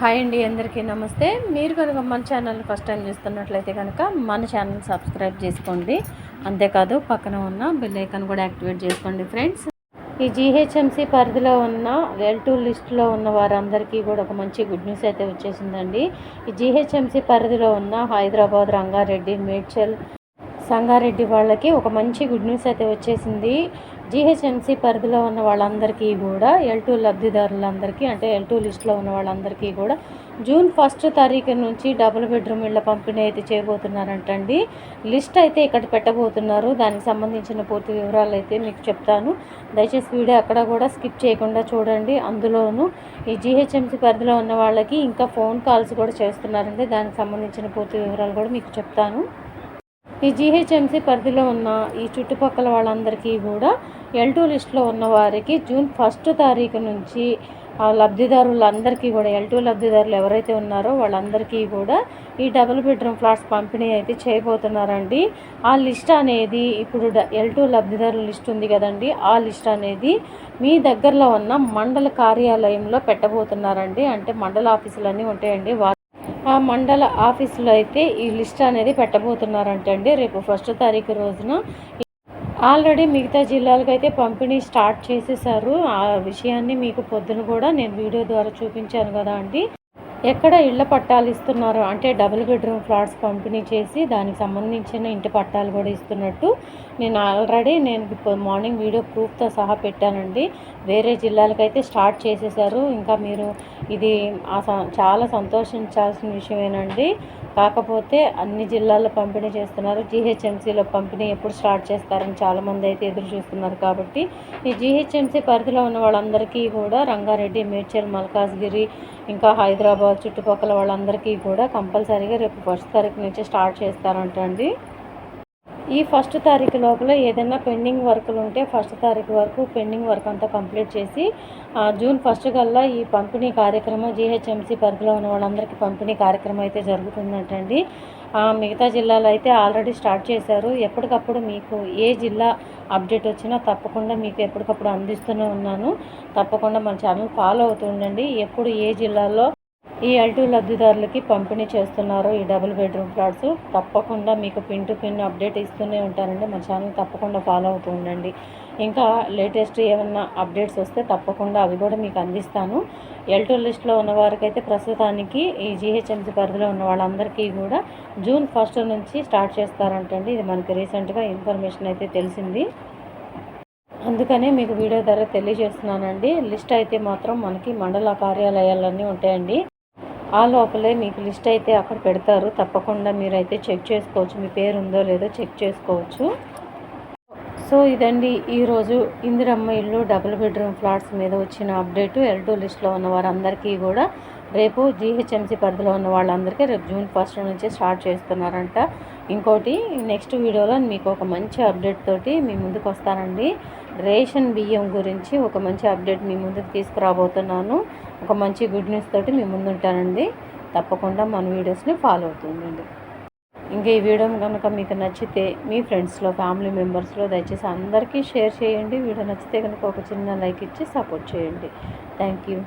Hi అండి అందరికీ నమస్తే. మీరు కనుక మన ఛానల్ ఫస్ట్ టైం చూస్తున్నట్లయితే కనుక మన ఛానల్ సబ్స్క్రైబ్ చేసుకోండి. అంతేకాదు పక్కన ఉన్న బెల్ ఐకాన్ కూడా యాక్టివేట్ చేసుకోండి ఫ్రెండ్స్. ఈ జీహెచ్ఎంసీ పరిధిలో ఉన్న ఎల్ టూ లిస్టులో ఉన్న వారందరికీ కూడా ఒక మంచి గుడ్ న్యూస్ అయితే వచ్చేసిందండి. ఈ జీహెచ్ఎంసీ పరిధిలో ఉన్న హైదరాబాద్ రంగారెడ్డి మేడ్చల్ సంగారెడ్డి వాళ్ళకి ఒక మంచి గుడ్ న్యూస్ అయితే వచ్చేసింది. జీహెచ్ఎంసీ పరిధిలో ఉన్న వాళ్ళందరికీ కూడా ఎల్ టూ లబ్ధిదారులందరికీ అంటే ఎల్ టూ లిస్ట్లో ఉన్న వాళ్ళందరికీ కూడా జూన్ ఫస్ట్ తారీఖు నుంచి డబుల్ బెడ్రూమ్ ఇళ్ళ పంపిణీ అయితే చేయబోతున్నారంటండి. లిస్ట్ అయితే ఇక్కడ పెట్టబోతున్నారు. దానికి సంబంధించిన పూర్తి వివరాలు అయితే మీకు చెప్తాను. దయచేసి వీడియో అక్కడ కూడా స్కిప్ చేయకుండా చూడండి. అందులోనూ ఈ జీహెచ్ఎంసీ పరిధిలో ఉన్న వాళ్ళకి ఇంకా ఫోన్ కాల్స్ కూడా చేస్తున్నారండి. దానికి సంబంధించిన పూర్తి వివరాలు కూడా మీకు చెప్తాను. ఈ జీహెచ్ఎంసీ పరిధిలో ఉన్న ఈ చుట్టుపక్కల వాళ్ళందరికీ కూడా ఎల్ టూ లిస్ట్లో ఉన్న వారికి జూన్ ఫస్ట్ తారీఖు నుంచి ఆ లబ్ధిదారులందరికీ కూడా ఎల్ టూ లబ్ధిదారులు ఎవరైతే ఉన్నారో వాళ్ళందరికీ కూడా ఈ డబుల్ బెడ్రూమ్ ఫ్లాట్స్ పంపిణీ అయితే చేయబోతున్నారండి. ఆ లిస్ట్ అనేది ఇప్పుడు ఎల్ టూ లబ్ధిదారుల లిస్ట్ ఉంది కదండి. ఆ లిస్ట్ అనేది మీ దగ్గరలో ఉన్న మండల కార్యాలయంలో పెట్టబోతున్నారండి. అంటే మండల ఆఫీసులన్నీ ఉంటాయండి. ఆ మండల ఆఫీసులో అయితే ఈ లిస్ట్ అనేది పెట్టబోతున్నారంటండి. రేపు ఫస్ట్ తారీఖు రోజున ఆల్రెడీ మిగతా జిల్లాలకు అయితే పంపిణీ స్టార్ట్ చేసేసారు. ఆ విషయాన్ని మీకు పొద్దున కూడా నేను వీడియో ద్వారా చూపించాను కదా అండి. ఎక్కడ ఇళ్ళ పట్టాలు ఇస్తున్నారు? అంటే డబుల్ బెడ్రూమ్ ఫ్లాట్స్ పంపిణీ చేసి దానికి సంబంధించిన ఇంటి పట్టాలు కూడా ఇస్తున్నట్టు నేను ఆల్రెడీ నేను మార్నింగ్ వీడియో ప్రూఫ్తో సహా పెట్టానండి. వేరే జిల్లాలకైతే స్టార్ట్ చేసేసారు. ఇంకా మీరు ఇది చాలా సంతోషించాల్సిన విషయమేనండి. కాకపోతే అన్ని జిల్లాల్లో పంపిణీ చేస్తున్నారు. జీహెచ్ఎంసీలో పంపిణీ ఎప్పుడు స్టార్ట్ చేస్తారని చాలామంది అయితే ఎదురు చూస్తున్నారు కాబట్టి ఈ జీహెచ్ఎంసీ పరిధిలో ఉన్న వాళ్ళందరికీ కూడా రంగారెడ్డి మేడ్చల్ మల్కాజ్గిరి ఇంకా హైదరాబాద్ చుట్టుపక్కల వాళ్ళందరికీ కూడా కంపల్సరీగా రేపు ఫస్ట్ తారీఖు నుంచి స్టార్ట్ చేస్తారంటండి. ఈ ఫస్ట్ తారీఖు లోపల ఏదైనా పెండింగ్ వర్కులు ఉంటే ఫస్ట్ తారీఖు వరకు పెండింగ్ వర్క్ అంతా కంప్లీట్ చేసి జూన్ ఫస్ట్ కల్లా ఈ పంపిణీ కార్యక్రమం జీహెచ్ఎంసీ పరిధిలో ఉన్న వాళ్ళందరికీ పంపిణీ కార్యక్రమం అయితే జరుగుతుందంటండి. మిగతా జిల్లాలో అయితే ఆల్రెడీ స్టార్ట్ చేశారు. ఎప్పటికప్పుడు మీకు ఏ జిల్లా అప్డేట్ వచ్చినా తప్పకుండా మీకు ఎప్పటికప్పుడు అందిస్తూనే ఉన్నాను. తప్పకుండా మన ఛానల్ ఫాలో అవుతుండండి ఎప్పుడు ఏ జిల్లాలో ఈ ఎల్టూ లబ్ధిదారులకి పంపిణీ చేస్తున్నారు ఈ డబుల్ బెడ్రూమ్ ఫ్లాట్స్. తప్పకుండా మీకు పిన్ టు పిన్ అప్డేట్ ఇస్తూనే ఉంటారండి. మా ఛానల్ తప్పకుండా ఫాలో అవుతూ ఉండండి. ఇంకా లేటెస్ట్ ఏమన్నా అప్డేట్స్ వస్తే తప్పకుండా అవి కూడా మీకు అందిస్తాను. ఎల్టూ లిస్ట్లో ఉన్న వారికైతే ప్రస్తుతానికి ఈ జీహెచ్ఎంసీ పరిధిలో ఉన్న వాళ్ళందరికీ కూడా జూన్ ఫస్ట్ నుంచి స్టార్ట్ చేస్తారంటండి. ఇది మనకి రీసెంట్గా ఇన్ఫర్మేషన్ అయితే తెలిసింది. అందుకనే మీకు వీడియో ద్వారా తెలియజేస్తున్నానండి. లిస్ట్ అయితే మాత్రం మనకి మండల కార్యాలయాలన్నీ ఉంటాయండి. ఆ లోపలే మీకు లిస్ట్ అయితే అక్కడ పెడతారు. తప్పకుండా మీరైతే చెక్ చేసుకోవచ్చు. మీ పేరు ఉందో లేదో చెక్ చేసుకోవచ్చు. సో ఇదండి ఈరోజు ఇందిరమ్మ ఇల్లు డబుల్ బెడ్రూమ్ ఫ్లాట్స్ మీద వచ్చిన అప్డేటు. ఎల్టూ లిస్ట్లో ఉన్న వారందరికీ కూడా రేపు జీహెచ్ఎంసీ పరిధిలో ఉన్న వాళ్ళందరికీ రేపు జూన్ ఫస్ట్ నుంచి స్టార్ట్ చేస్తున్నారంట. ఇంకోటి నెక్స్ట్ వీడియోలో మీకు ఒక మంచి అప్డేట్ తోటి మీ ముందుకు వస్తానండి. రేషన్ బియ్యం గురించి ఒక మంచి అప్డేట్ మీ ముందుకు తీసుకురాబోతున్నాను. ఒక మంచి గుడ్ న్యూస్ తోటి మీ ముందు ఉంటానండి తప్పకుండా మన వీడియోస్ని ఫాలో అవుతుండండి. ఇంకా ఈ వీడియో కనుక మీకు నచ్చితే మీ ఫ్రెండ్స్లో ఫ్యామిలీ మెంబర్స్లో దయచేసి అందరికీ షేర్ చేయండి. వీడియో నచ్చితే కనుక ఒక చిన్న లైక్ ఇచ్చి సపోర్ట్ చేయండి. Thank you.